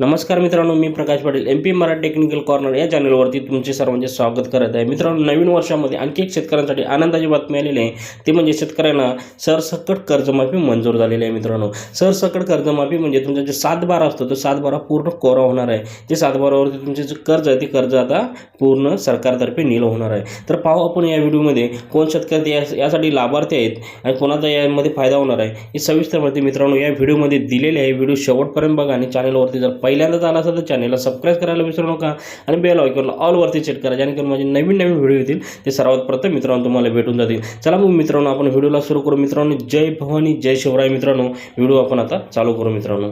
नमस्कार मित्रांनो मी Prakash Patil M P Marathi technical corner या चॅनलवरती तुमचे सर्वांचे स्वागत करत आहे. मित्रांनो नवीन वर्षामध्ये आणखी एक शेतकऱ्यांसाठी आनंदाची बातमी आलेली आहे. ती म्हणजे शेतकऱ्यांना सरसकट कर्जमाफी मंजूर झालेली आहे मित्रांनो. सरसकट कर्जमाफी म्हणजे तुमचा जे सात बारा असतो तो सात बारा पूर्ण कोरा होणार आहे. ते सात बारावरती तुमचे जे कर्ज आहे ते कर्ज आता पूर्ण सरकारतर्फे नील होणार आहे. तर पाहू आपण या व्हिडिओमध्ये कोण शेतकरी या यासाठी लाभार्थी आहेत आणि कोणाचा यामध्ये फायदा होणार आहे हे सविस्तर माहिती मित्रांनो या व्हिडिओमध्ये दिलेली आहे. व्हिडिओ शेवटपर्यंत बघा आणि चॅनलवरती जर पहिल्यांदाच आला असेल तर चॅनलला सबस्क्राईब करायला विसरू नका आणि बेल ऑयकॉनला ऑलवरती सेट करा जेणेकरून माझे नवीन नवीन व्हिडिओ येतील. ते सर्वात प्रथम मित्रांनो तुम्हाला भेटून जातील. चला मग मित्रांनो आपण व्हिडिओला सुरू करू. मित्रांनो जय भवानी जय शिवराय मित्रांनो. व्हिडिओ आपण आता चालू करू मित्रांनो.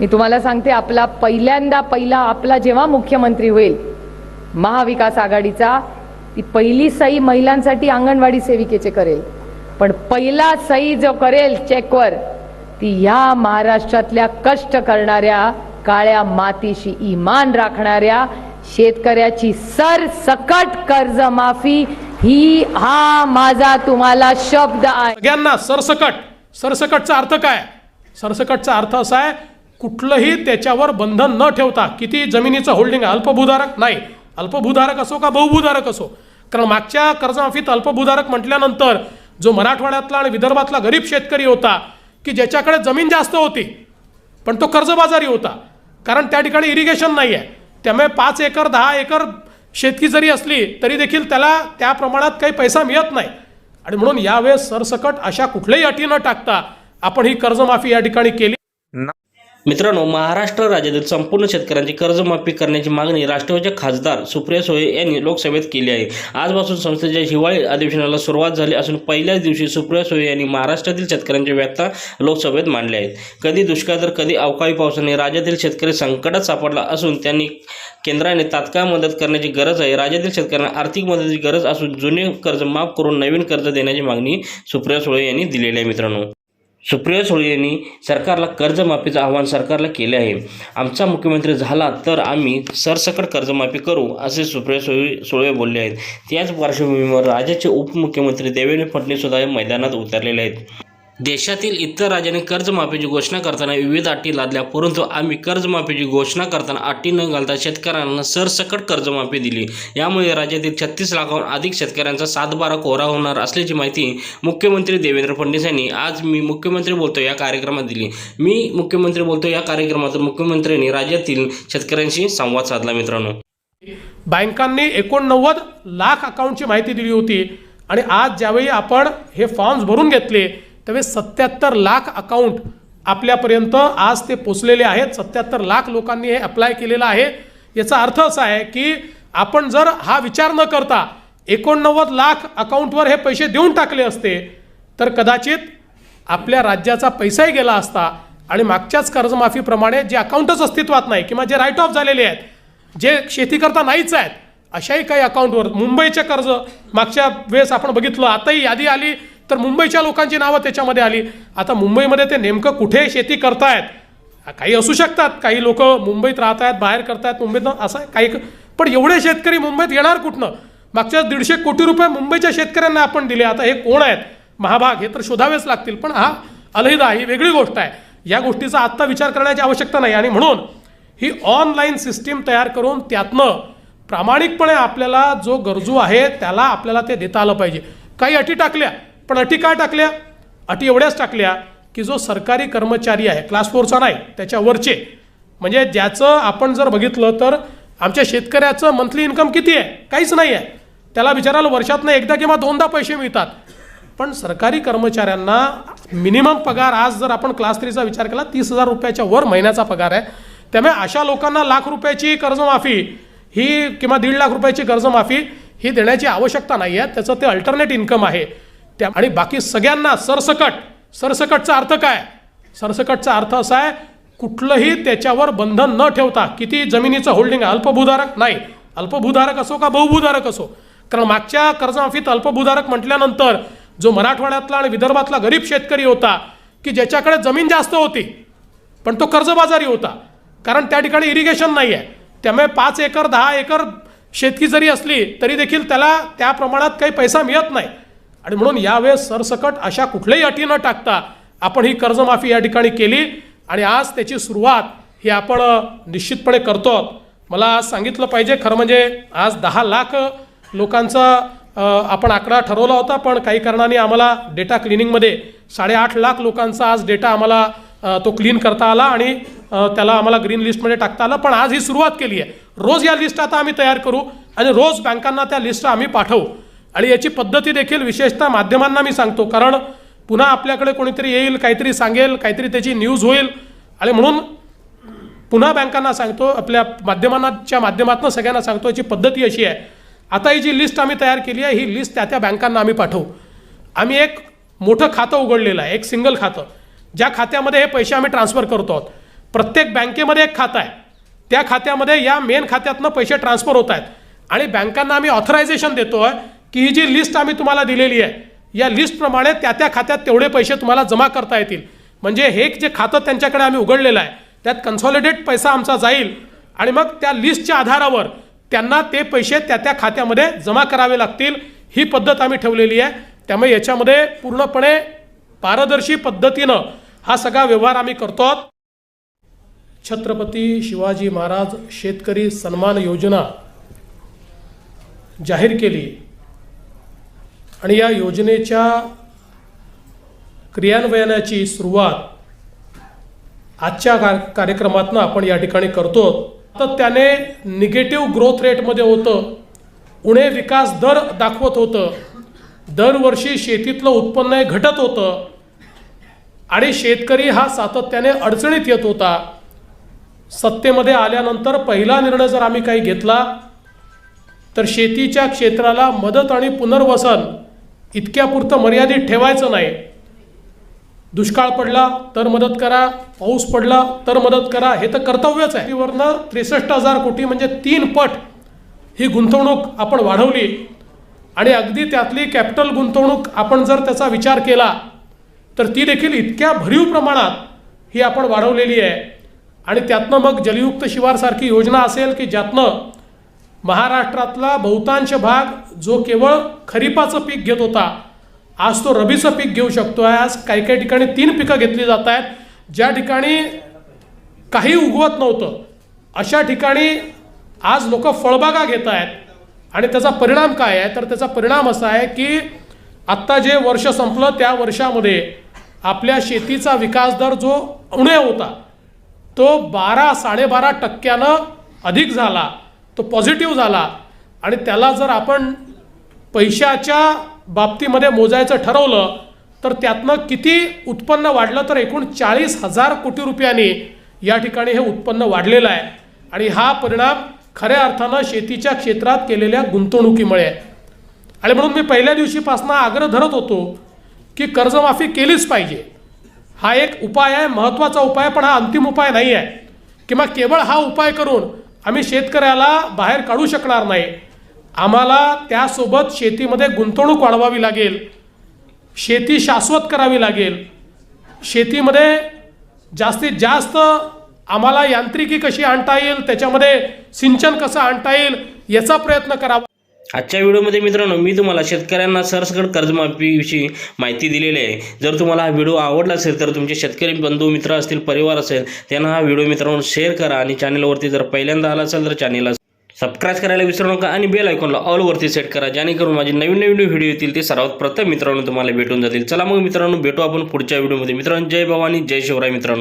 मी तुम्हाला सांगते आपला पहिल्यांदा पहिला आपला जेव्हा मुख्यमंत्री होईल महाविकास आघाडीचा ती पहिली सई महिलांसाठी अंगणवाडी सेविकेचे करेल. पण पहिला सही जो करेल चेकवर ती ह्या महाराष्ट्रातल्या कष्ट करणाऱ्या काळ्या मातीशी इमान राखणाऱ्या शेतकऱ्याची सरसकट कर्जमाफी ही हा माझा तुम्हाला शब्द आहे. सगळ्यांना सरसकट. सरसकटचा अर्थ काय? सरसकटचा अर्थ असा आहे कुठलंही त्याच्यावर बंधन न ठेवता किती जमिनीचं होल्डिंग अल्पभूधारक? नाही. अल्पभूधारक असो का बहुभूधारक असो? कारण मागच्या कर्जमाफीत अल्पभूधारक म्हटल्यानंतर जो मराठवाड्यातला आणि विदर्भातला गरीब शेतकरी होता की ज्याच्याकडे जमीन जास्त होती पण तो कर्जबाजारी होता. कारण त्या ठिकाणी इरिगेशन नाही आहे त्यामुळे पाच एकर दहा एकर शेतकी जरी असली तरी देखील त्याला त्या प्रमाणात काही पैसा मिळत नाही. आणि म्हणून यावेळेस सरसकट अशा कुठल्याही अटी न टाकता आपण ही कर्जमाफी या ठिकाणी केली. मित्रांनो महाराष्ट्र राज्यातील संपूर्ण शेतकऱ्यांची कर्जमाफी करण्याची मागणी राष्ट्रवादीचे खासदार सुप्रिया सुळे यांनी लोकसभेत केली आहे. आजपासून संस्थेच्या हिवाळी अधिवेशनाला सुरुवात झाली असून पहिल्याच दिवशी सुप्रिया सुळे यांनी महाराष्ट्रातील शेतकऱ्यांच्या व्यथा लोकसभेत मांडल्या आहेत. कधी दुष्काळ तर कधी अवकाळी पावसाने राज्यातील शेतकरी संकटात सापडला असून त्यांनी केंद्राने तात्काळ मदत करण्याची गरज आहे. राज्यातील शेतकऱ्यांना आर्थिक मदतीची गरज असून जुने कर्ज माफ करून नवीन कर्ज देण्याची मागणी सुप्रिया सुळे यांनी दिलेली आहे मित्रांनो. सुप्रिया सुळे यांनी सरकारला कर्जमाफीचं आव्हान सरकारला केले आहे. आमचा मुख्यमंत्री झाला तर आम्ही सरसकट कर्जमाफी करू असे सुप्रिया सुळे सुळे बोलले आहेत. त्याच पार्श्वभूमीवर राज्याचे उपमुख्यमंत्री देवेंद्र फडणवीस सुद्धा या मैदानात उतरलेले आहेत. देशातील इतर राज्यांनी कर्जमाफीची घोषणा करताना विविध अटी लादल्या परंतु आम्ही कर्जमाफीची घोषणा करताना अटी न घालता शेतकऱ्यांना सरसकट कर्जमाफी दिली. यामुळे राज्यातील छत्तीस लाखाहून अधिक शेतकऱ्यांचा सातबारा कोरा होणार असल्याची माहिती मुख्यमंत्री देवेंद्र फडणवीस यांनी आज मी मुख्यमंत्री बोलतो या कार्यक्रमात दिली. मी मुख्यमंत्री बोलतो या कार्यक्रमातून मुख्यमंत्र्यांनी राज्यातील शेतकऱ्यांशी संवाद साधला मित्रांनो. बँकांनी एकोणनव्वद लाख अकाउंटची माहिती दिली होती आणि आज ज्यावेळी आपण हे फॉर्म्स भरून घेतले त्यामुळे सत्याहत्तर लाख अकाउंट आपल्यापर्यंत आज ते पोचलेले आहेत. सत्याहत्तर लाख लोकांनी हे अप्लाय केलेलं आहे. याचा अर्थ असा आहे की आपण जर हा विचार न करता एकोणनव्वद लाख अकाउंटवर हे पैसे देऊन टाकले असते तर कदाचित आपल्या राज्याचा पैसाही गेला असता आणि मागच्याच कर्जमाफीप्रमाणे जे अकाउंटच अस्तित्वात नाही किंवा जे राईट ऑफ झालेले आहेत जे शेती करता नाहीच आहेत अशाही काही अकाउंटवर मुंबईचे कर्ज मागच्या वेळेस आपण बघितलं आताही यादी आली. तर मुंबईच्या लोकांची नावं त्याच्यामध्ये आली. आता मुंबईमध्ये ते नेमकं कुठे शेती करतायत? काही असू शकतात. काही लोक मुंबईत राहत आहेत बाहेर करतायत मुंबईत असं काही पण एवढे शेतकरी मुंबईत येणार कुठनं? मागच्या दीडशे कोटी रुपये मुंबईच्या शेतकऱ्यांना आपण दिले. आता हे कोण आहेत? महाभाग हे तर शोधावेच लागतील. पण हा अलहिदा ही वेगळी गोष्ट आहे. या गोष्टीचा आत्ता विचार करण्याची आवश्यकता नाही. आणि म्हणून ही ऑनलाईन सिस्टीम तयार करून त्यातनं प्रामाणिकपणे आपल्याला जो गरजू आहे त्याला आपल्याला ते देता आलं पाहिजे. काही अटी टाकल्या. पण अटी काय टाकल्या? अटी एवढ्याच टाकल्या की जो सरकारी कर्मचारी आहे क्लास फोरचा नाही त्याच्यावरचे. म्हणजे ज्याचं आपण जर बघितलं तर आमच्या शेतकऱ्याचं मंथली इन्कम किती आहे? काहीच नाही आहे. त्याला विचारायला वर्षातनं एकदा किंवा दोनदा पैसे मिळतात. पण सरकारी कर्मचाऱ्यांना मिनिमम पगार आज जर आपण क्लास थ्रीचा विचार केला तीस हजार रुपयाच्या वर महिन्याचा पगार आहे. त्यामुळे अशा लोकांना लाख रुपयाची कर्जमाफी ही किंवा दीड लाख रुपयाची कर्जमाफी ही देण्याची आवश्यकता नाही आहे त्याचं ते अल्टरनेट इन्कम आहे. त्या आणि बाकी सगळ्यांना सरसकट. सरसकटचा अर्थ काय? सरसकटचा अर्थ असा आहे कुठलंही त्याच्यावर बंधन न ठेवता किती जमिनीचं होल्डिंग आहे अल्पभूधारक? नाही. अल्पभूधारक असो का बहुभूधारक असो? कारण मागच्या कर्जमाफीत अल्पभूधारक म्हटल्यानंतर जो मराठवाड्यातला आणि विदर्भातला गरीब शेतकरी होता की ज्याच्याकडे जमीन जास्त होती पण तो कर्जबाजारी होता. कारण त्या ठिकाणी इरिगेशन नाही आहे त्यामुळे पाच एकर दहा एकर शेतकी जरी असली तरी देखील त्याला त्या प्रमाणात काही पैसा मिळत नाही. आणि म्हणून यावेळेस सरसकट अशा कुठल्याही अटी न टाकता आपण ही कर्जमाफी या ठिकाणी केली आणि आज त्याची सुरुवात ही आपण निश्चितपणे करतो. आहोत. मला आज सांगितलं पाहिजे खरं म्हणजे आज दहा लाख लोकांचा आपण आकडा ठरवला होता पण काही कारणाने आम्हाला डेटा क्लिनिंगमध्ये साडेआठ लाख लोकांचा आज डेटा आम्हाला तो क्लीन करता आला आणि त्याला आम्हाला ग्रीन लिस्टमध्ये टाकता आलं. पण आज ही सुरुवात केली आहे. रोज या लिस्ट आता आम्ही तयार करू आणि रोज बँकांना त्या लिस्ट आम्ही पाठवू. आणि याची पद्धती देखील विशेषतः माध्यमांना मी सांगतो. कारण पुन्हा आपल्याकडे कोणीतरी येईल काहीतरी सांगेल काहीतरी त्याची न्यूज होईल. आणि म्हणून पुन्हा बँकांना सांगतो आपल्या माध्यमांच्या माध्यमातून सगळ्यांना सांगतो याची पद्धती अशी आहे. आता ही जी लिस्ट आम्ही तयार केली आहे ही लिस्ट त्या त्या बँकांना आम्ही पाठवू. आम्ही एक मोठं खातं उघडलेलं आहे एक सिंगल खातं. ज्या खात्यामध्ये हे पैसे आम्ही ट्रान्सफर करतो आहोत. प्रत्येक बँकेमध्ये एक खातं आहे. त्या खात्यामध्ये या मेन खात्यातनं पैसे ट्रान्सफर होत आहेत. आणि बँकांना आम्ही ऑथरायझेशन देतो आहे की ही जी लिस्ट आम्ही तुम्हाला दिलेली आहे या लिस्टप्रमाणे त्या त्या खात्यात तेवढे पैसे तुम्हाला जमा करता येतील. म्हणजे हे जे खातं त्यांच्याकडे आम्ही उघडलेलं आहे त्यात कन्सॉलिडेट पैसा आमचा जाईल आणि मग त्या लिस्टच्या आधारावर त्यांना ते पैसे त्या त्या खात्यामध्ये जमा करावे लागतील ही पद्धत आम्ही ठेवलेली आहे. त्यामुळे याच्यामध्ये पूर्णपणे पारदर्शी पद्धतीनं हा सगळा व्यवहार आम्ही करतो आहोत. छत्रपती शिवाजी महाराज शेतकरी सन्मान योजना जाहीर केली. आणि या योजनेच्या क्रियान्वयनाची सुरुवात आजच्या कार कार्यक्रमातनं आपण या ठिकाणी करतो. तर त्याने निगेटिव्ह ग्रोथ रेटमध्ये होतं. उणे विकास दर दाखवत होतं. दरवर्षी शेतीतलं उत्पन्न हे घटत होतं. आणि शेतकरी हा सातत्याने अडचणीत येत होता. सत्तेमध्ये आल्यानंतर पहिला निर्णय जर आम्ही काही घेतला तर शेतीच्या क्षेत्राला मदत आणि पुनर्वसन इतक्यापुरतं मर्यादित ठेवायचं नाही. दुष्काळ पडला तर मदत करा. पाऊस पडला तर मदत करा. हे तर कर्तव्यच आहे. वरनं त्रेसष्ट हजार कोटी म्हणजे तीन पट ही गुंतवणूक आपण वाढवली. आणि अगदी त्यातली कॅपिटल गुंतवणूक आपण जर त्याचा विचार केला तर ती देखील इतक्या भरीव प्रमाणात ही आपण वाढवलेली आहे. आणि त्यातनं मग जलयुक्त शिवारसारखी योजना असेल की ज्यातनं महाराष्ट्रातला बहुतांश भाग जो केवळ खरीपाचं पीक घेत होता आज तो रबीचं पीक घेऊ शकतो आहे आज काही काही ठिकाणी तीन पिकं घेतली जात आहेत. ज्या ठिकाणी काही उगवत नव्हतं अशा ठिकाणी आज लोक फळबागा घेत आहेत. आणि त्याचा परिणाम काय आहे? तर त्याचा परिणाम असा आहे की आत्ता जे वर्ष संपलं त्या वर्षामध्ये आपल्या शेतीचा विकास दर जो उणे होता तो बारा साडेबारा टक्क्यानं अधिक झाला. तो पॉझिटिव्ह झाला. आणि त्याला जर आपण पैशाच्या बाबतीमध्ये मोजायचं ठरवलं तर त्यातनं किती उत्पन्न वाढलं तर एकूण चाळीस हजार कोटी रुपयांनी या ठिकाणी हे उत्पन्न वाढलेलं आहे. आणि हा परिणाम खऱ्या अर्थानं शेतीच्या क्षेत्रात केलेल्या गुंतवणुकीमुळे आहे. आणि म्हणून मी पहिल्या दिवशीपासून आग्रह धरत होतो की कर्जमाफी केलीच पाहिजे. हा एक उपाय आहे महत्त्वाचा उपाय पण हा अंतिम उपाय नाही आहे. किंवा केवळ हा उपाय करून आम्ही शेतकऱ्याला बाहेर काढू शकणार नाही. आम्हाला त्यासोबत शेतीमध्ये गुंतवणूक वाढवावी लागेल. शेती शाश्वत करावी लागेल. शेतीमध्ये जास्तीत जास्त आम्हाला यांत्रिकी कशी आणता येईल त्याच्यामध्ये सिंचन कसं आणता येईल याचा प्रयत्न करावा. आजच्या व्हिडिओमध्ये मित्रांनो मी तुम्हाला शेतकऱ्यांना सरसकट कर्जमाफीविषयी माहिती दिलेली आहे. जर तुम्हाला हा व्हिडिओ आवडला असेल तर तुमचे शेतकरी बंधू मित्र असतील परिवार असेल त्यांना हा व्हिडिओ मित्रांनो शेअर करा आणि चॅनलवरती जर पहिल्यांदा आला असेल तर चॅनलला सबस्क्राईब करायला विसरू नका आणि बेल आयकॉनला ऑलवरती सेट करा. जेणेकरून माझे नवीन नवीन व्हिडिओ येतील ते सर्वात प्रथम मित्रांनो तुम्हाला भेटून जातील. चला मग मित्रांनो भेटू आपण पुढच्या व्हिडिओमध्ये. मित्रांनो जय भवानी जय शिवराय मित्रांनो.